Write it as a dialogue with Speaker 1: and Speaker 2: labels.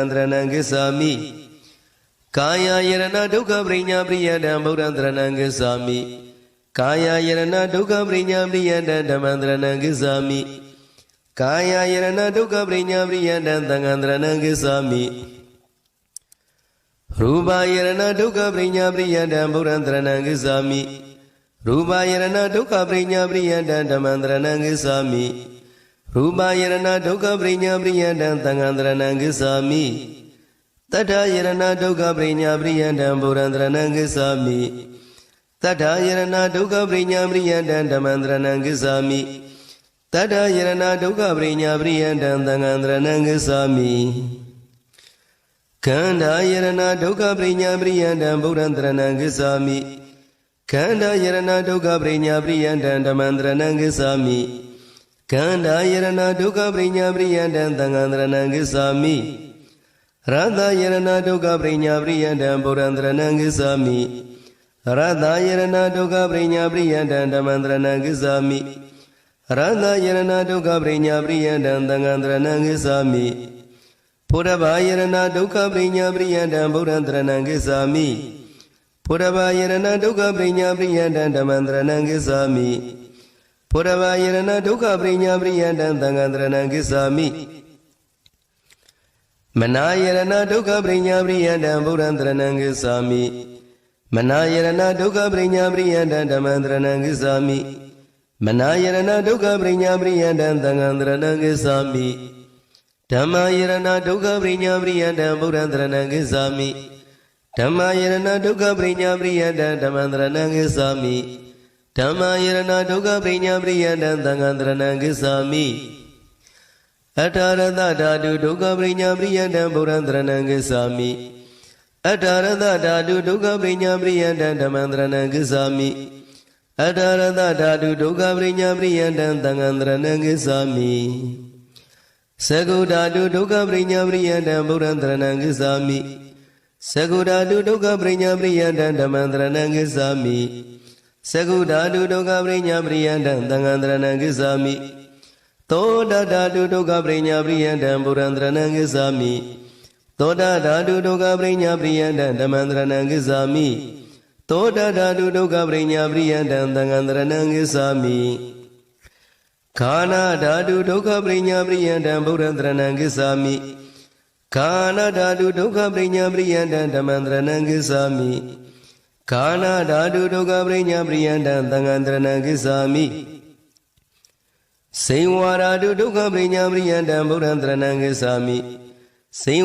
Speaker 1: န္တရဏံဂစ္ဆာမိကာယယရဏဒုက္ခပရိညာပရိယတံဗုဒ္ဓံတရဏံဂစ္ဆာမိကာယယရဏဒုက္ခပရိညာပရိယတံဓမ္မံတရဏံဂစ္ဆာမိကာယယရဏဒုက္ခပရိညာပရိယတံသံဃံတရဏံဂစ္ဆာမိရူပယရဏဒုက္ခပရိညာပရိယတံဗုဒ္ဓံတရဏံဂစ္ဆာမိရူပယရဏဒုက္ခပရိညာပရိယတံဓမ္မံတရဏံဂစ္ဆာမိ ရူပယရဏဒုက္ခပရိညာပရိယတံသံဃံတရဏံဂစ္ဆာမိတတ္ထယရဏဒုက္ခပရိညာပရိယတံဗုဒ္ဓံတရဏံဂစ္ဆာမိတတ္ထယရဏဒုက္ခပရိညာပရိယတံဓမ္မံတရဏံဂစ္ဆာမိတတ္ထယရဏဒုက္ခပရိညာပရိယတံသံဃံတရဏံဂစ္ဆာမိခန္ဓာယရဏဒုက္ခပရိညာပရိယတံဗုဒ္ဓံတရဏံဂစ္ဆာမိခန္ဓာယရဏဒုက္ခပရိညာပရိယတံဓမ္မံတရဏံဂစ္ဆာမိ ခန္ဓာယရဏဒုက္ခပရိညာပရိယတံသံဃံတရဏံဂစ္ဆာမိရတယရဏဒုက္ခပရိညာပရိယတံဗုဒ္ဓံတရဏံကိသာမိရတယရဏဒုက္ခပရိညာပရိယတံဓမ္မံတရဏံကိသာမိရတယရဏဒုက္ခပရိညာပရိယတံသံဃံတရဏံကိသာမိဘုရဘာယရဏဒုက္ခပရိညာပရိယတံဗုဒ္ဓံတရဏံကိသာမိဘုရဘာယရဏဒုက္ခပရိညာပရိယတံဓမ္မံတရဏံကိသာမိ ဘုရဘာယရဏဒုက္ခပရိညာပရိယတံသံဃံတရဏံကိသာမိမနာယရဏဒုက္ခပရိညာပရိယတံဗုဒ္ဓံတရဏံကိသာမိမနာယရဏဒုက္ခပရိညာပရိယတံဓမ္မံတရဏံကိသာမိမနာယရဏဒုက္ခပရိညာပရိယတံသံဃံတရဏံကိသာမိဓမ္မယရဏဒုက္ခပရိညာပရိယတံဗုဒ္ဓံတရဏံကိသာမိဓမ္မယရဏဒုက္ခပရိညာပရိယတံဓမ္မံတရဏံကိသာမိ ဓမ္မယရဏဒုက္ခပရိညာပရိယတံသံဃံတရဏံကိသာမိအထာရတဓာတုဒုက္ခပရိညာပရိယတံဗုဒ္ဓံတရဏံကိသာမိအထာရတဓာတုဒုက္ခပရိညာပရိယတံဓမ္မံတရဏံကိသာမိအထာရတဓာတုဒုက္ခပရိညာပရိယတံသံဃံတရဏံကိသာမိသကုဓာတုဒုက္ခပရိညာပရိယတံဗုဒ္ဓံတရဏံကိသာမိသကုဓာတုဒုက္ခပရိညာပရိယတံဓမ္မံတရဏံကိသာမိ သကုဓာတုဒုက္ခပရိညာပရိယတံသံဃံတရဏံကိသာမိသောတဓာတုဒုက္ခပရိညာပရိယတံပုရန္တရဏံကိသာမိသောတဓာတုဒုက္ခပရိညာပရိယတံဓမ္မန္တရဏံကိသာမိသောတဓာတုဒုက္ခပရိညာပရိယတံသံဃန္တရဏံကိသာမိခာနာဓာတုဒုက္ခပရိညာပရိယတံဗုဒ္ဓံတရဏံကိသာမိခာနာဓာတုဒုက္ခပရိညာပရိယတံဓမ္မန္တရဏံကိသာမိ ခာနာဓာတုဒုက္ခပရိညာပရိယတံသံဃန္တရဏံကိသာမိစေဝါရာတုဒုက္ခပရိညာပရိယံတံဗုဒ္ဓံတရဏံကိသာမိစေဝ